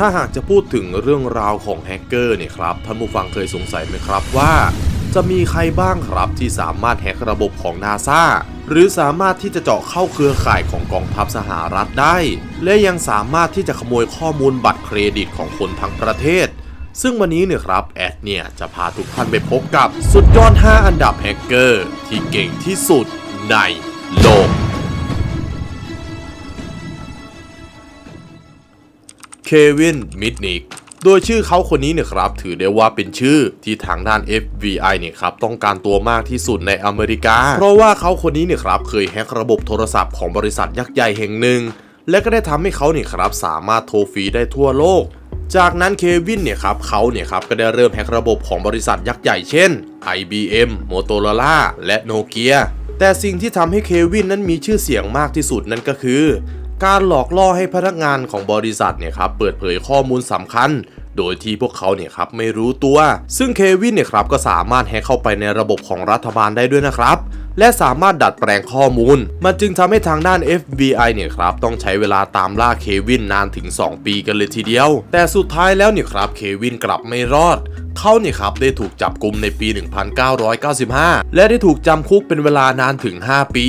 ถ้าหากจะพูดถึงเรื่องราวของแฮกเกอร์เนี่ยครับท่านผู้ฟังเคยสงสัยไหมครับว่า จะมีใครบ้างครับที่สามารถแฮกระบบของนาซาหรือสามารถที่จะเจาะเข้าเครือข่ายของกองทัพสหรัฐได้ และยังสามารถที่จะขโมยข้อมูลบัตรเครดิตของคนทั้งประเทศ ซึ่งวันนี้เนี่ยครับแอดเนี่ยจะพาทุกท่านไปพบกับสุดยอด 5 อันดับแฮกเกอร์ที่เก่งที่สุดในโลก เควินมิดนิกโดยชื่อเขาคนนี้เนี่ยครับถือได้ว่าเป็นชื่อที่ทางด้าน FBI เนี่ยครับต้องการตัวมากที่สุดในอเมริกา เพราะว่าเขาคนนี้เนี่ยครับเคยแฮกระบบโทรศัพท์ของบริษัทยักษ์ใหญ่แห่งหนึ่ง และก็ได้ทำให้เขาเนี่ยครับสามารถโทรฟรีได้ทั่วโลก จากนั้นเควินเนี่ยครับเขาเนี่ยครับก็ได้เริ่มแฮกระบบของบริษัทยักษ์ใหญ่เช่น IBM Motorola และ Nokia แต่สิ่งที่ทำให้เควินนั้นมีชื่อเสียงมากที่สุดนั่นก็คือ การหลอกล่อให้พนักงานของบริษัทเนี่ยครับเปิดเผยข้อมูลสำคัญ โดยที่พวกเขาเนี่ยครับไม่รู้ตัว ซึ่งเควินเนี่ยครับก็สามารถแฮกเข้าไปในระบบของรัฐบาลได้ด้วยนะครับ และสามารถดัดแปลงข้อมูล มันจึงทำให้ทางด้าน FBI เนี่ยครับต้องใช้เวลาตามล่าเควินนานถึง 2 ปีกันเลยทีเดียว แต่สุดท้ายแล้วเนี่ยครับเควินกลับไม่รอดเขาเนี่ยครับได้ถูกจับกุมในปี 1995 และได้ถูกจำคุกเป็นเวลานานถึง 5 ปี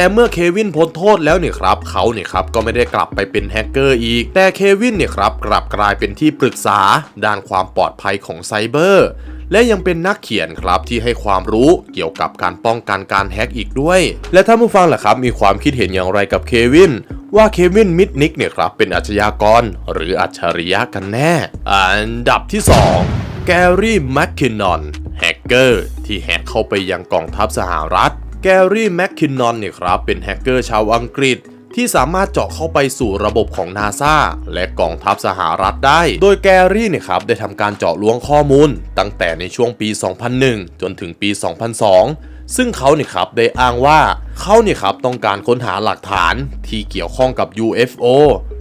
แต่เมื่อเควินพ้นโทษแล้วเนี่ยครับเขาเนี่ยครับก็ไม่ได้กลับไปเป็นแฮกเกอร์อีก แต่เควินเนี่ยครับกลับกลายเป็นที่ปรึกษาด้านความปลอดภัยของไซเบอร์ และยังเป็นนักเขียนครับที่ให้ความรู้เกี่ยวกับการป้องกันการแฮกอีกด้วย และท่านผู้ฟังล่ะครับมีความคิดเห็นอย่างไรกับเควินว่าเควินมิดนิกเนี่ยครับเป็นอาชญากรหรืออัจฉริยะกันแน่ อันดับที่ 2 แกรี่แมคคินนอนแฮกเกอร์ที่แฮกเข้าไปยังกองทัพสหรัฐ แกรี่แมคคินนอนเนี่ยครับเป็นแฮกเกอร์ชาวอังกฤษที่สามารถเจาะเข้าไปสู่ระบบของนาซาและกองทัพสหรัฐได้ โดยแกรี่เนี่ยครับได้ทำการเจาะล้วงข้อมูล ตั้งแต่ในช่วงปี 2001 จนถึงปี 2002 ซึ่งเขาเนี่ยครับได้อ้างว่าเขาเนี่ยครับต้องการค้นหาหลักฐานที่เกี่ยวข้องกับ UFO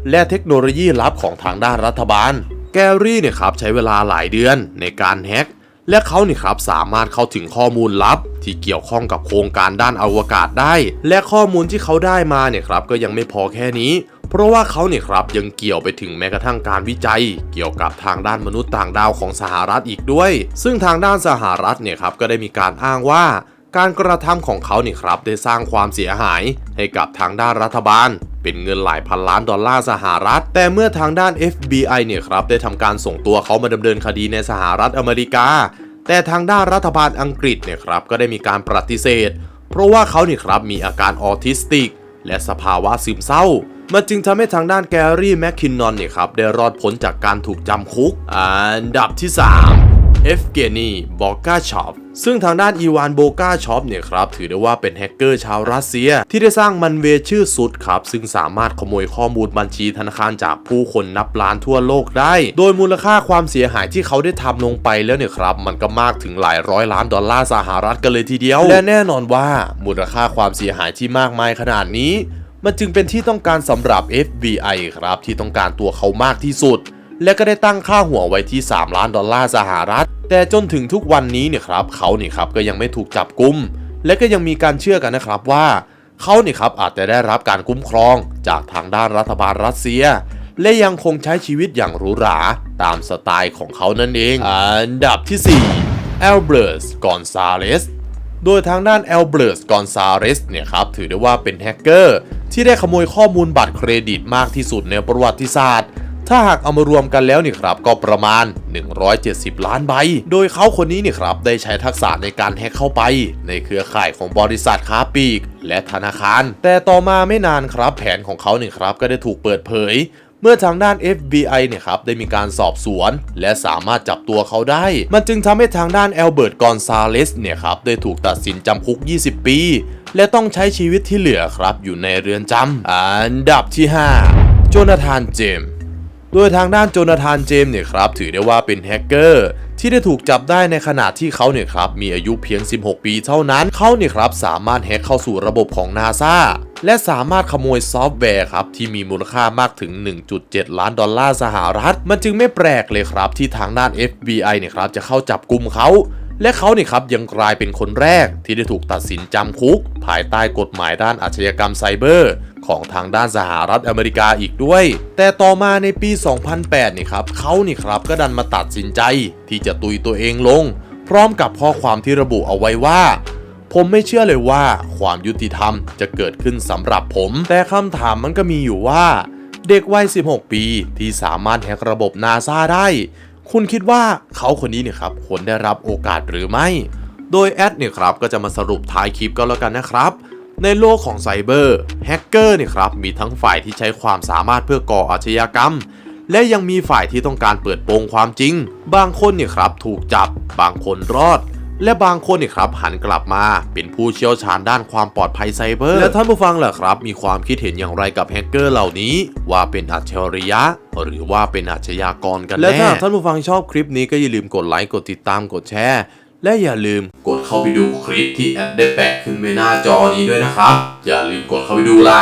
และเทคโนโลยีลับของทางด้านรัฐบาล แกรี่เนี่ยครับใช้เวลาหลายเดือนในการแฮก และเขาเนี่ยครับสามารถเข้าถึงข้อมูลลับ ที่เกี่ยวข้องกับโครงการด้านอวกาศได้ และข้อมูลที่เขาได้มาเนี่ยครับก็ยังไม่พอแค่นี้ เพราะว่าเขาเนี่ยครับยังเกี่ยวไปถึงแม้กระทั่งการวิจัย เกี่ยวกับทางด้านมนุษย์ต่างดาวของสหรัฐอีกด้วย ซึ่งทางด้านสหรัฐเนี่ยครับก็ได้มีการอ้างว่า การกระทำของเขาเนี่ยครับได้สร้างความเสียหายให้กับทางด้านรัฐบาล เป็นเงินหลายพันล้านดอลลาร์สหรัฐ แต่เมื่อทางด้าน FBI เนี่ยครับได้ทำการส่งตัวเขามาดำเนินคดีในสหรัฐอเมริกา แต่ทางด้านรัฐบาลอังกฤษเนี่ยครับก็ได้มีการปฏิเสธ เพราะว่าเขาเนี่ยครับมีอาการออทิสติก และสภาวะซึมเศร้ามันจึงทำให้ทางด้านแกรี่แมคคินนอนเนี่ยครับได้รอดพ้นจากการถูกจำคุก อันดับที่ 3 เอฟเกนีบอกาชอปซึ่งทางด้านอีวานโบกาชอปเนี่ยครับ ถือได้ว่าเป็นแฮกเกอร์ชาวรัสเซีย ที่ได้สร้างมันเวชื่อสุดครับ ซึ่งสามารถขโมยข้อมูลบัญชีธนาคารจากผู้คนนับล้านทั่วโลกได้ โดยมูลค่าความเสียหายที่เขาได้ทำลงไปแล้วเนี่ยครับ มันก็มากถึงหลายร้อยล้านดอลลาร์สหรัฐกันเลยทีเดียว และแน่นอนว่ามูลค่าความเสียหายที่มากมายขนาดนี้ มันจึงเป็นที่ต้องการสำหรับ FBI ครับที่ต้องการตัวเขามากที่สุด และก็ได้ตั้งค่าหัวไว้ที่ 3 ล้านดอลลาร์สหรัฐ แต่จนถึงทุกวันนี้เนี่ยครับเขาเนี่ยครับก็ยังไม่ถูกจับกุม และก็ยังมีการเชื่อกันนะครับว่าเขาเนี่ยครับอาจจะได้รับการคุ้มครองจากทางด้านรัฐบาลรัสเซีย และยังคงใช้ชีวิตอย่างหรูหราตามสไตล์ของเขานั่นเอง อันดับที่4 a l b e r t g o n z a l e z โดยทางด้าน a l b e r t g o n z a l e z เนี่ยครับถือได้ว่าเป็นแฮกเกอร์ที่ได้ขโมยข้อมูลบัตรเครดิตมากที่สุดในประวัติศาสตร์ ถ้าหากเอามารวมกันแล้วนี่ครับก็ประมาณ 170 ล้านใบ โดยเขาคนนี้นี่ครับได้ใช้ทักษะในการแฮกเข้าไป ในเครือข่ายของบริษัทค้าปลีก และธนาคาร แต่ต่อมาไม่นานครับแผนของเขานี่ครับก็ได้ถูกเปิดเผยเมื่อทางด้าน FBI เนี่ยครับได้มีการสอบสวน และสามารถจับตัวเขาได้ มันจึงทำให้ทางด้านแอลเบิร์ต กอนซาเลสเนี่ยครับได้ถูกตัดสินจำคุก 20 ปี และต้องใช้ชีวิตที่เหลือครับอยู่ในเรือนจำอันดับที่ 5 โจนาธานเจมส์ โดยทางด้านโจนาธานเจมส์เนี่ยครับถือได้ว่าเป็นแฮกเกอร์ที่ได้ถูกจับได้ในขณะที่เขาเนี่ยครับมีอายุเพียง 16 ปีเท่านั้น เขาเนี่ยครับสามารถแฮกเข้าสู่ระบบของนาซาและสามารถขโมยซอฟต์แวร์ครับที่มีมูลค่ามากถึง 1.7 ล้านดอลลาร์สหรัฐ มันจึงไม่แปลกเลยครับที่ทางด้าน FBI เนี่ยครับจะเข้าจับกลุ่มเขา และเขาเนี่ยครับยังกลายเป็นคนแรกที่ได้ถูกตัดสินจำคุก ภายใต้กฎหมายด้านอาชญากรรมไซเบอร์ ของทางด้านสหรัฐอเมริกาอีกด้วย แต่ต่อมาในปี 2008นี่ครับเขานี่ครับก็ดันมาตัดสินใจ ที่จะตุยตัวเองลง พร้อมกับข้อความที่ระบุเอาไว้ว่าผมไม่เชื่อเลยว่าความยุติธรรมจะเกิดขึ้นสำหรับผม แต่คำถามมันก็มีอยู่ว่า เด็กวัย 16 ปีที่สามารถแฮกระบบนาซาได้ คุณคิดว่าเขาคนนี้เนี่ยครับควรได้รับโอกาสหรือไม่ โดยแอดเนี่ยครับก็จะมาสรุปท้ายคลิปก็แล้วกันนะครับ ในโลกของไซเบอร์แฮกเกอร์เนี่ยครับมีทั้งฝ่ายที่ใช้ความสามารถเพื่อก่ออาชญากรรม และยังมีฝ่ายที่ต้องการเปิดโปงความจริง บางคนเนี่ยครับถูกจับ บางคนรอด และบางคนเนี่ยครับหันกลับมาเป็นผู้เชี่ยวชาญด้านความปลอดภัยไซเบอร์ และท่านผู้ฟังล่ะครับ มีความคิดเห็นอย่างไรกับแฮกเกอร์เหล่านี้ ว่าเป็นอัจฉริยะ หรือว่าเป็นอาชญากรกันแน่และถ้าท่านผู้ฟังชอบคลิปนี้ก็อย่าลืมกดไลค์กดติดตามกดแชร์ และอย่าลืมกดเข้าไปดูคลิปที่แอดได้แปะขึ้นไว้หน้าจอนี้ด้วยนะครับ อย่าลืมกดเข้าไปดูล่ะ